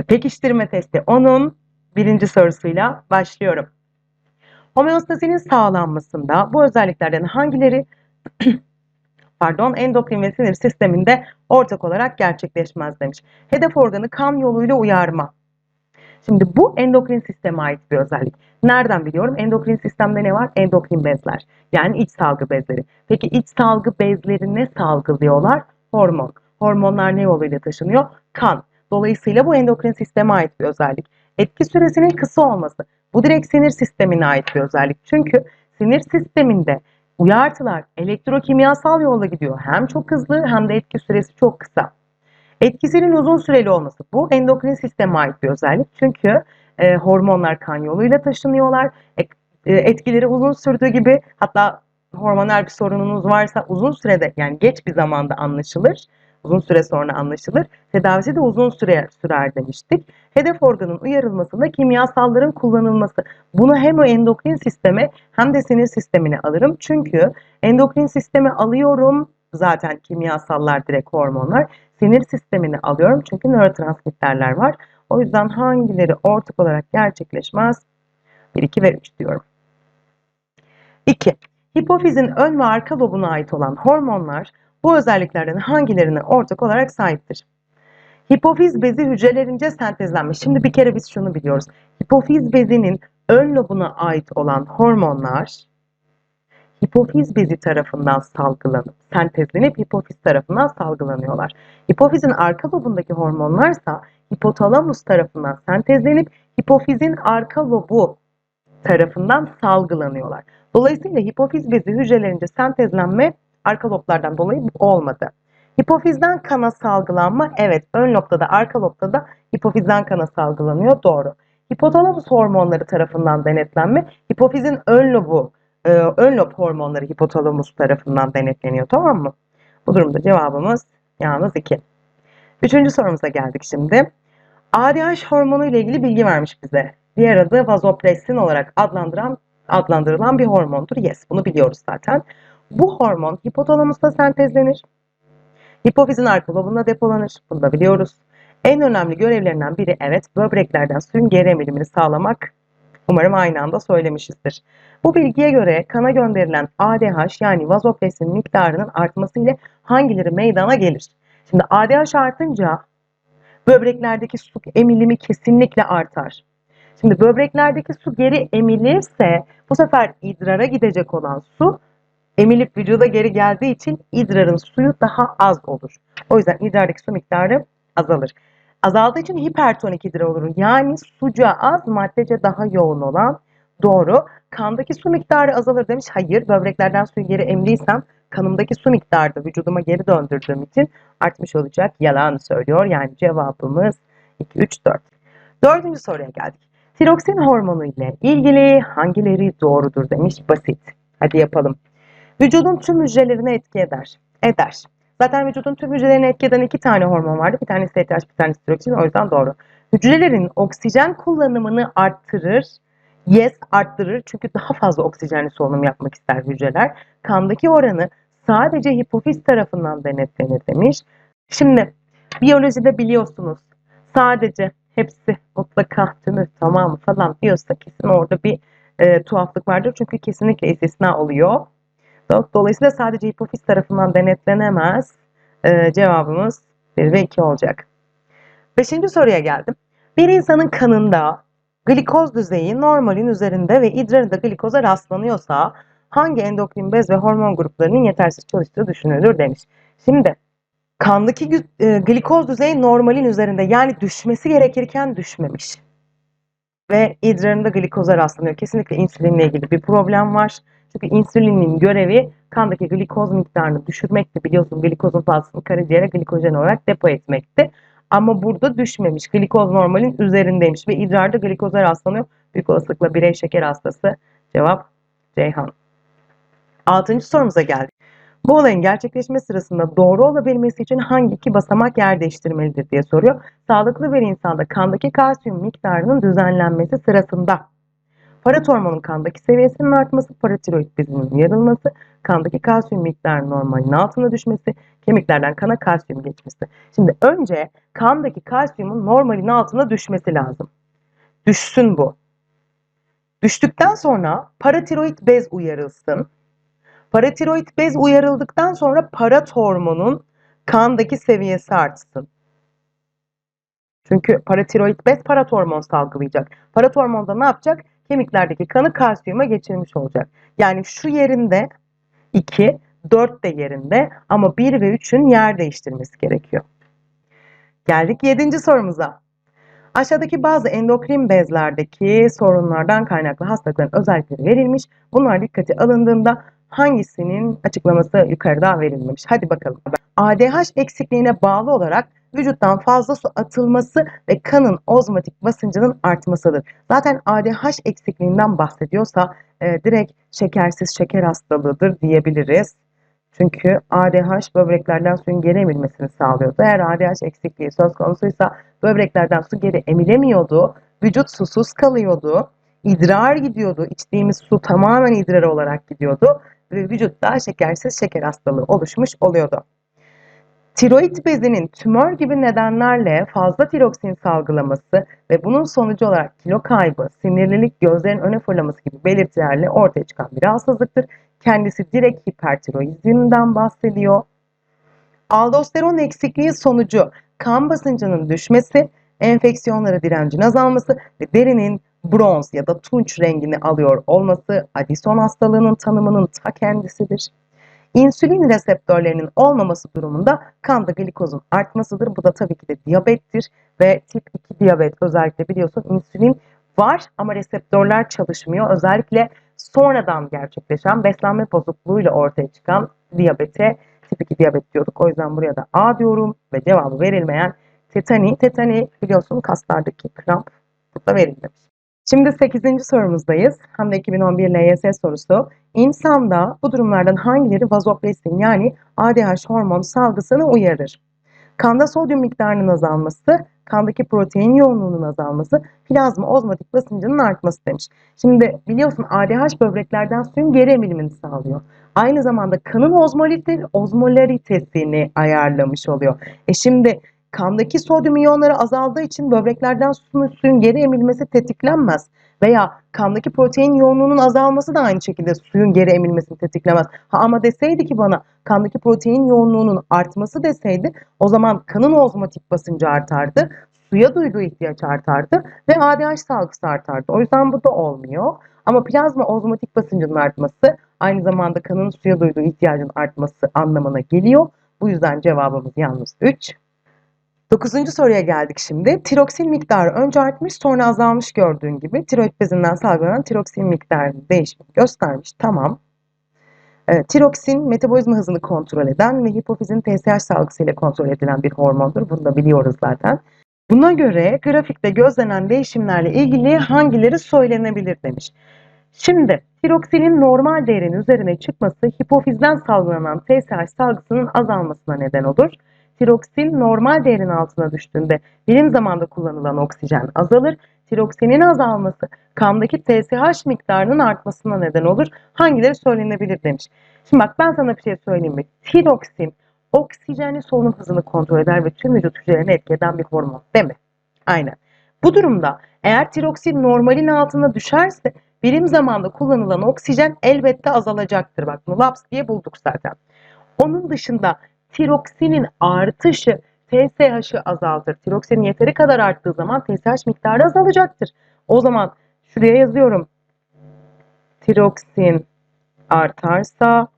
ve pekiştirme testi onun birinci sorusuyla başlıyorum. Homeostasinin sağlanmasında bu özelliklerden hangileri pardon endokrin ve sinir sisteminde ortak olarak gerçekleşmez demiş. Hedef organı kan yoluyla uyarma. Şimdi bu endokrin sisteme ait bir özellik. Nereden biliyorum? Endokrin sistemde ne var? Endokrin bezler. Yani iç salgı bezleri. Peki iç salgı bezleri ne salgılıyorlar? Hormon. Hormonlar ne yoluyla taşınıyor? Kan. Dolayısıyla bu endokrin sisteme ait bir özellik. Etki süresinin kısa olması. Bu direkt sinir sistemine ait bir özellik. Çünkü sinir sisteminde uyartılar elektrokimyasal yolla gidiyor. Hem çok hızlı hem de etki süresi çok kısa. Etkisinin uzun süreli olması. Bu endokrin sisteme ait bir özellik. Çünkü e, hormonlar kan yoluyla taşınıyorlar. E, e, etkileri uzun sürdüğü gibi hatta hormonal bir sorununuz varsa uzun sürede yani geç bir zamanda anlaşılır. Uzun süre sonra anlaşılır. Tedavisi de uzun süre sürer demiştik. Hedef organın uyarılmasında kimyasalların kullanılması. Bunu hem o endokrin sisteme hem de sinir sistemine alırım. Çünkü endokrin sistemi alıyorum zaten kimyasallar direkt hormonlar. Sinir sistemini alıyorum çünkü nörotransmitterler var. O yüzden hangileri ortak olarak gerçekleşmez? 1, 2 ve 3 diyorum. 2. Hipofizin ön ve arka lobuna ait olan hormonlar bu özelliklerden hangilerine ortak olarak sahiptir? Hipofiz bezi hücrelerince sentezlenmiş. Şimdi bir kere biz şunu biliyoruz. Hipofiz bezinin ön lobuna ait olan hormonlar hipofiz bezi tarafından salgılanıp, sentezlenip hipofiz tarafından salgılanıyorlar. Hipofizin arka lobundaki hormonlarsa hipotalamus tarafından sentezlenip hipofizin arka lobu tarafından salgılanıyorlar. Dolayısıyla hipofiz bezi hücrelerince sentezlenme arka loblardan dolayı olmadı. Hipofizden kana salgılanma evet ön lobda da arka lobda da hipofizden kana salgılanıyor doğru. Hipotalamus hormonları tarafından denetlenme hipofizin ön lobu e, ön lob hormonları hipotalamus tarafından denetleniyor tamam mı? Bu durumda cevabımız yalnız 2. Üçüncü sorumuza geldik şimdi. ADH hormonu ile ilgili bilgi vermiş bize. Diğer adı vazopressin olarak adlandıran, adlandırılan bir hormondur. Yes bunu biliyoruz zaten. Bu hormon hipotalamusta sentezlenir. Hipofizin arka lobunda depolanır. Bunu da biliyoruz. En önemli görevlerinden biri evet böbreklerden suyun geri emilimini sağlamak. Umarım aynı anda söylemişizdir. Bu bilgiye göre kana gönderilen ADH yani vazopresin miktarının artması ile hangileri meydana gelir? Şimdi ADH artınca böbreklerdeki su emilimi kesinlikle artar. Şimdi böbreklerdeki su geri emilirse bu sefer idrara gidecek olan su emilip vücuda geri geldiği için idrarın suyu daha az olur. O yüzden idrardaki su miktarı azalır. Azaldığı için hipertonik idrar olur. Yani suca az, maddece daha yoğun olan doğru. Kandaki su miktarı azalır demiş. Hayır, böbreklerden suyu geri emdiysem kanımdaki su miktarı da vücuduma geri döndürdüğüm için artmış olacak. Yalan söylüyor. Yani cevabımız 2, 3, 4. Dördüncü soruya geldik. Tiroksin hormonu ile ilgili hangileri doğrudur demiş. Basit. Hadi yapalım. Vücudun tüm hücrelerine etki eder. Eder. Zaten vücudun tüm hücrelerine etki eden iki tane hormon vardı. Bir tanesi TTH, bir tanesi tiroksin. O yüzden doğru. Hücrelerin oksijen kullanımını arttırır. Yes arttırır çünkü daha fazla oksijenli solunum yapmak ister hücreler. Kandaki oranı sadece hipofiz tarafından denetlenir demiş. Şimdi biyolojide biliyorsunuz sadece hepsi mutlaka tümü tamamı falan diyorsa kesin orada bir e, tuhaflık vardır. Çünkü kesinlikle istisna oluyor. Dolayısıyla sadece hipofiz tarafından denetlenemez. Ee, cevabımız 1 ve 2 olacak. Beşinci soruya geldim. Bir insanın kanında glikoz düzeyi normalin üzerinde ve idrarında glikoza rastlanıyorsa hangi endokrin bez ve hormon gruplarının yetersiz çalıştığı düşünülür demiş. Şimdi kandaki e, glikoz düzeyi normalin üzerinde yani düşmesi gerekirken düşmemiş. Ve idrarında glikoza rastlanıyor. Kesinlikle insülinle ilgili bir problem var. Çünkü insülinin görevi kandaki glikoz miktarını düşürmekti. Biliyorsun glikozun fazlasını karaciğere glikojen olarak depo etmekti. Ama burada düşmemiş. Glikoz normalin üzerindeymiş ve idrarda glikoza rastlanıyor. Büyük olasılıkla birey şeker hastası. Cevap Ceyhan. Altıncı sorumuza geldik. Bu olayın gerçekleşme sırasında doğru olabilmesi için hangi iki basamak yer değiştirmelidir diye soruyor. Sağlıklı bir insanda kandaki kalsiyum miktarının düzenlenmesi sırasında Parat hormonun kandaki seviyesinin artması, paratiroid bezinin uyarılması, kandaki kalsiyum miktarının normalin altına düşmesi, kemiklerden kana kalsiyum geçmesi. Şimdi önce kandaki kalsiyumun normalin altına düşmesi lazım. Düşsün bu. Düştükten sonra paratiroid bez uyarılsın. Paratiroid bez uyarıldıktan sonra parat hormonun kandaki seviyesi artsın. Çünkü paratiroid bez parat hormon salgılayacak. Parat hormon da ne yapacak? Kemiklerdeki kanı kalsiyuma geçirmiş olacak. Yani şu yerinde 2, 4 de yerinde ama 1 ve 3'ün yer değiştirmesi gerekiyor. Geldik 7. sorumuza. Aşağıdaki bazı endokrin bezlerdeki sorunlardan kaynaklı hastalıkların özellikleri verilmiş. Bunlar dikkate alındığında hangisinin açıklaması yukarıda verilmemiş? Hadi bakalım. ADH eksikliğine bağlı olarak vücuttan fazla su atılması ve kanın ozmotik basıncının artmasıdır. Zaten ADH eksikliğinden bahsediyorsa e, direkt şekersiz şeker hastalığıdır diyebiliriz. Çünkü ADH böbreklerden suyun geri emilmesini sağlıyordu. Eğer ADH eksikliği söz konusuysa böbreklerden su geri emilemiyordu. Vücut susuz kalıyordu. idrar gidiyordu. İçtiğimiz su tamamen idrar olarak gidiyordu. Ve vücutta şekersiz şeker hastalığı oluşmuş oluyordu. Tiroid bezinin tümör gibi nedenlerle fazla tiroksin salgılaması ve bunun sonucu olarak kilo kaybı, sinirlilik, gözlerin öne fırlaması gibi belirtilerle ortaya çıkan bir rahatsızlıktır. Kendisi direkt hipertiroizmden bahsediyor. Aldosteron eksikliği sonucu kan basıncının düşmesi, enfeksiyonlara direncin azalması ve derinin bronz ya da tunç rengini alıyor olması Addison hastalığının tanımının ta kendisidir. İnsülin reseptörlerinin olmaması durumunda kanda glikozun artmasıdır. Bu da tabii ki de diyabettir ve tip 2 diyabet özellikle biliyorsun insülin var ama reseptörler çalışmıyor. Özellikle sonradan gerçekleşen beslenme bozukluğuyla ortaya çıkan diyabete tip 2 diyabet diyorduk. O yüzden buraya da A diyorum ve cevabı verilmeyen tetani. Tetani biliyorsun kaslardaki kramp burada verilmemiş. Şimdi 8. sorumuzdayız. Hem de 2011 LYS sorusu. İnsanda bu durumlardan hangileri vazopresin yani ADH hormon salgısını uyarır? Kanda sodyum miktarının azalması, kandaki protein yoğunluğunun azalması, plazma ozmotik basıncının artması demiş. Şimdi biliyorsun ADH böbreklerden suyun geri emilimini sağlıyor. Aynı zamanda kanın ozmolite, ozmolaritesini ayarlamış oluyor. E şimdi kandaki sodyum iyonları azaldığı için böbreklerden suyun, suyun geri emilmesi tetiklenmez. Veya kandaki protein yoğunluğunun azalması da aynı şekilde suyun geri emilmesini tetiklemez. Ha ama deseydi ki bana kandaki protein yoğunluğunun artması deseydi o zaman kanın ozmotik basıncı artardı. Suya duyduğu ihtiyaç artardı ve ADH salgısı artardı. O yüzden bu da olmuyor. Ama plazma ozmotik basıncının artması aynı zamanda kanın suya duyduğu ihtiyacın artması anlamına geliyor. Bu yüzden cevabımız yalnız 3. Dokuzuncu soruya geldik şimdi. Tiroksin miktarı önce artmış sonra azalmış gördüğün gibi tiroid bezinden salgılanan tiroksin miktarının değişimi göstermiş. Tamam. E, tiroksin metabolizma hızını kontrol eden ve hipofizin TSH salgısıyla kontrol edilen bir hormondur. Bunu da biliyoruz zaten. Buna göre grafikte gözlenen değişimlerle ilgili hangileri söylenebilir demiş. Şimdi tiroksinin normal değerin üzerine çıkması hipofizden salgılanan TSH salgısının azalmasına neden olur tiroksin normal değerin altına düştüğünde birim zamanda kullanılan oksijen azalır. Tiroksinin azalması kandaki TSH miktarının artmasına neden olur. Hangileri söylenebilir demiş. Şimdi bak ben sana bir şey söyleyeyim mi? Tiroksin oksijenli solunum hızını kontrol eder ve tüm vücut hücrelerini etki eden bir hormon değil mi? Aynen. Bu durumda eğer tiroksin normalin altına düşerse birim zamanda kullanılan oksijen elbette azalacaktır. Bak bunu laps diye bulduk zaten. Onun dışında tiroksinin artışı TSH'ı azaltır. Tiroksinin yeteri kadar arttığı zaman TSH miktarı azalacaktır. O zaman şuraya yazıyorum. Tiroksin artarsa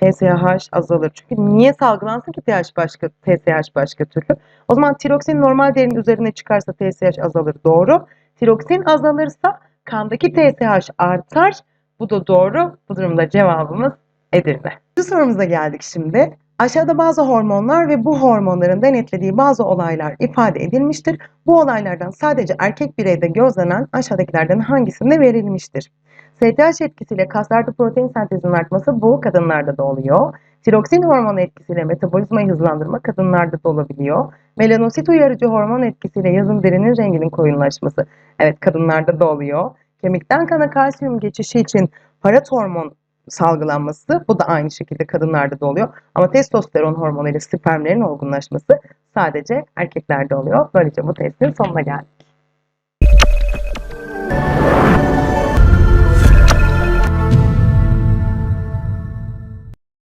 TSH azalır. Çünkü niye salgılansın ki TSH başka, TSH başka türlü? O zaman tiroksin normal değerin üzerine çıkarsa TSH azalır. Doğru. Tiroksin azalırsa kandaki TSH artar. Bu da doğru. Bu durumda cevabımız Edirne. Bu sorumuza geldik şimdi. Aşağıda bazı hormonlar ve bu hormonların denetlediği bazı olaylar ifade edilmiştir. Bu olaylardan sadece erkek bireyde gözlenen aşağıdakilerden hangisinde verilmiştir? STH etkisiyle kaslarda protein sentezinin artması bu kadınlarda da oluyor. Tiroksin hormonu etkisiyle metabolizmayı hızlandırma kadınlarda da olabiliyor. Melanosit uyarıcı hormon etkisiyle yazın derinin renginin koyunlaşması. Evet kadınlarda da oluyor. kemikten kana kalsiyum geçişi için parat hormon salgılanması bu da aynı şekilde kadınlarda da oluyor. Ama testosteron hormonu ile spermlerin olgunlaşması sadece erkeklerde oluyor. Böylece bu testin sonuna geldik.